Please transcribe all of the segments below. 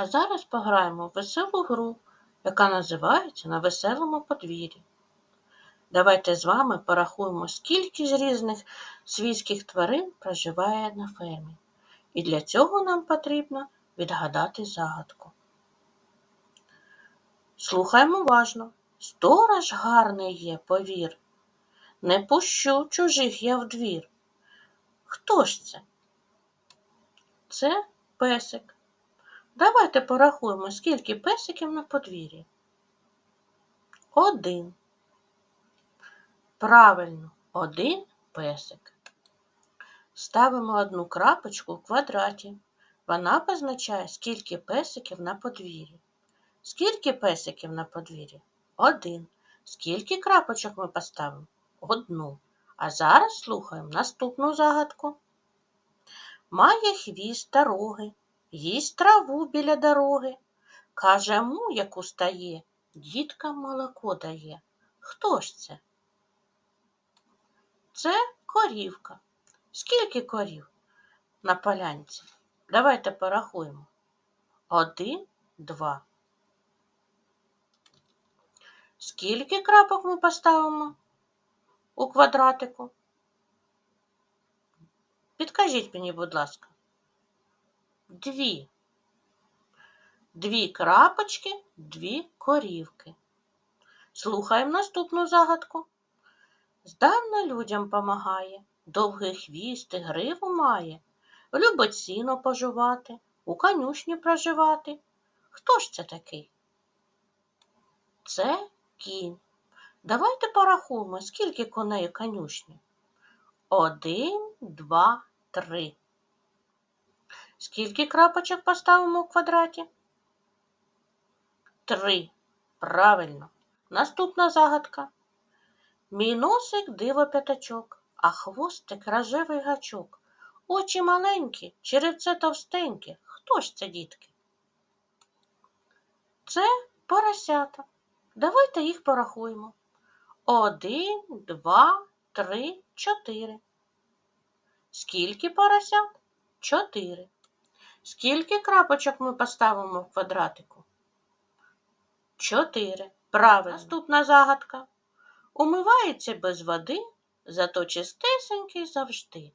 А зараз пограємо в веселу гру, яка називається На веселому подвір'ї. Давайте з вами порахуємо, скільки ж різних свійських тварин проживає на фермі. І для цього нам потрібно відгадати загадку. Слухаймо уважно. Сторож гарний є, повір. Не пущу чужих я в двір. Хто ж це? Це песик. Давайте порахуємо, скільки песиків на подвір'ї. Один. Правильно, один песик. Ставимо одну крапочку в квадраті. Вона позначає, скільки песиків на подвір'ї. Скільки песиків на подвір'ї? Один. Скільки крапочок ми поставимо? Одну. А зараз слухаємо наступну загадку. Має хвіст та роги, їсть траву біля дороги. Каже му, як устає, діткам молоко дає. Хто ж це? Це корівка. Скільки корів на полянці? Давайте порахуємо. Один, два. Скільки крапок ми поставимо у квадратику? Підкажіть мені, будь ласка. Дві. Дві крапочки, дві корівки. Слухаємо наступну загадку. Здавна людям помагає, довгий хвіст і гриву має, любить сіно пожувати, у конюшні проживати. Хто ж це такий? Це кінь. Давайте порахуємо, скільки коней у конюшні. Один, два, три. Скільки крапочок поставимо у квадраті? Три. Правильно. Наступна загадка. Мій носик диво п'ятачок, а хвостик рожевий гачок. Очі маленькі, черевце товстеньке. Хто ж це, дітки? Це поросята. Давайте їх порахуємо. Один, два, три, чотири. Скільки поросят? Чотири. Скільки крапочок ми поставимо в квадратику? Чотири. Правильно. Наступна загадка. Умивається без води, зато чистесенький завжди.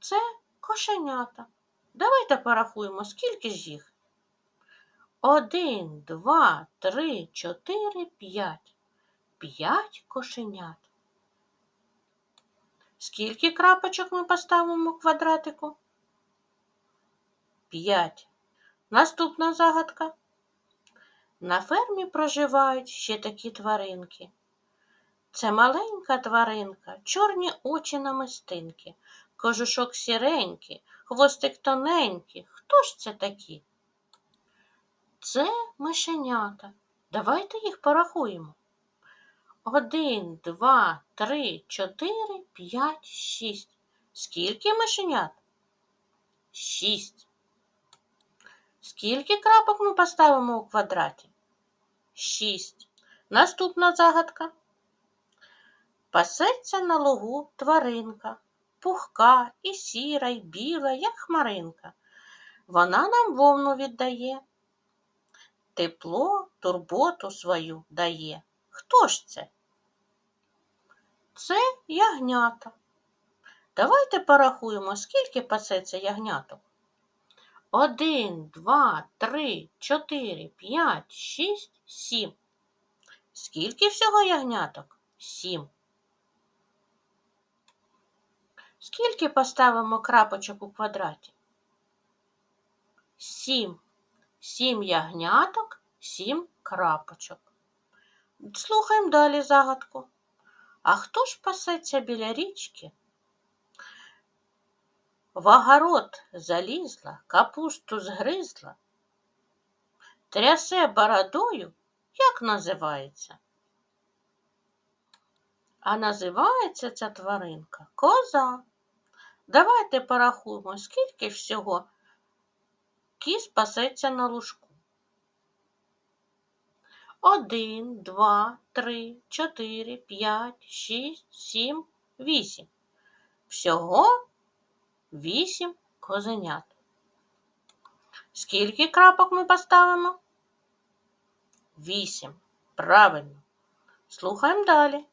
Це кошенята. Давайте порахуємо, скільки ж їх. Один, два, три, чотири, п'ять. П'ять кошенят. Скільки крапочок ми поставимо в квадратику? П'ять. Наступна загадка. На фермі проживають ще такі тваринки. Це маленька тваринка, чорні очі намистинки, кожушок сіренький, хвостик тоненький. Хто ж це такі? Це мишенята. Давайте їх порахуємо. Один, два, три, чотири, п'ять, шість. Скільки мишенят? Шість. Скільки крапок ми поставимо у квадраті? Шість. Наступна загадка. Пасеться на лугу тваринка, пухка і сіра, і біла, як хмаринка. Вона нам вовну віддає. Тепло, турботу свою дає. Хто ж це? Це ягнята. Давайте порахуємо, скільки пасеться ягняток. Один, два, три, чотири, п'ять, шість, сім. Скільки всього ягняток? Сім. Скільки поставимо крапочок у квадраті? Сім. Сім ягняток, сім крапочок. Слухаємо далі загадку. А хто ж пасеться біля річки? Огород залізла, капусту згризла, трясе бородою, як називається? А називається ця тваринка коза. Давайте порахуємо, скільки всього кіз пасеться на лужку. Один, два, три, чотири, п'ять, шість, сім, вісім. Всього вісім козенят. Скільки крапок ми поставимо? Вісім. Правильно. Слухаємо далі.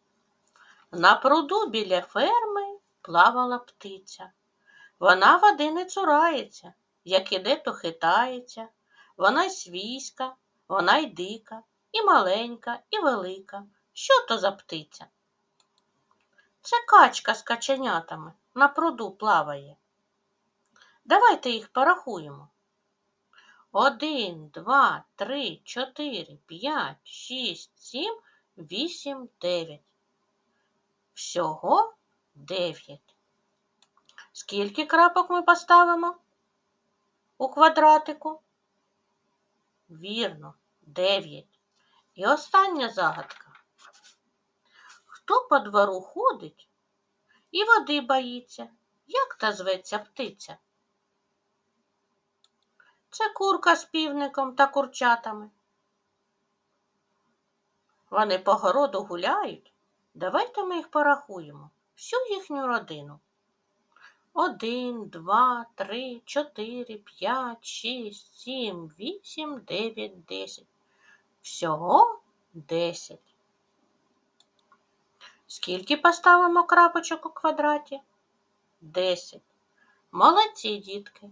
На пруду біля ферми плавала птиця. Вона води не цурається, як іде, то хитається. Вона й свійська, вона й дика, і маленька, і велика. Що то за птиця? Це качка з каченятами на пруду плаває. Давайте їх порахуємо. Один, два, три, чотири, п'ять, шість, сім, вісім, дев'ять. Всього дев'ять. Скільки крапок ми поставимо у квадратику? Вірно, дев'ять. І остання загадка. Хто по двору ходить і води боїться? Як та зветься птиця? Це курка з півником та курчатами. Вони по городу гуляють. Давайте ми їх порахуємо, всю їхню родину. Один, два, три, чотири, п'ять, шість, сім, вісім, дев'ять, десять. Всього десять. Скільки поставимо крапочок у квадраті? Десять. Молодці, дітки.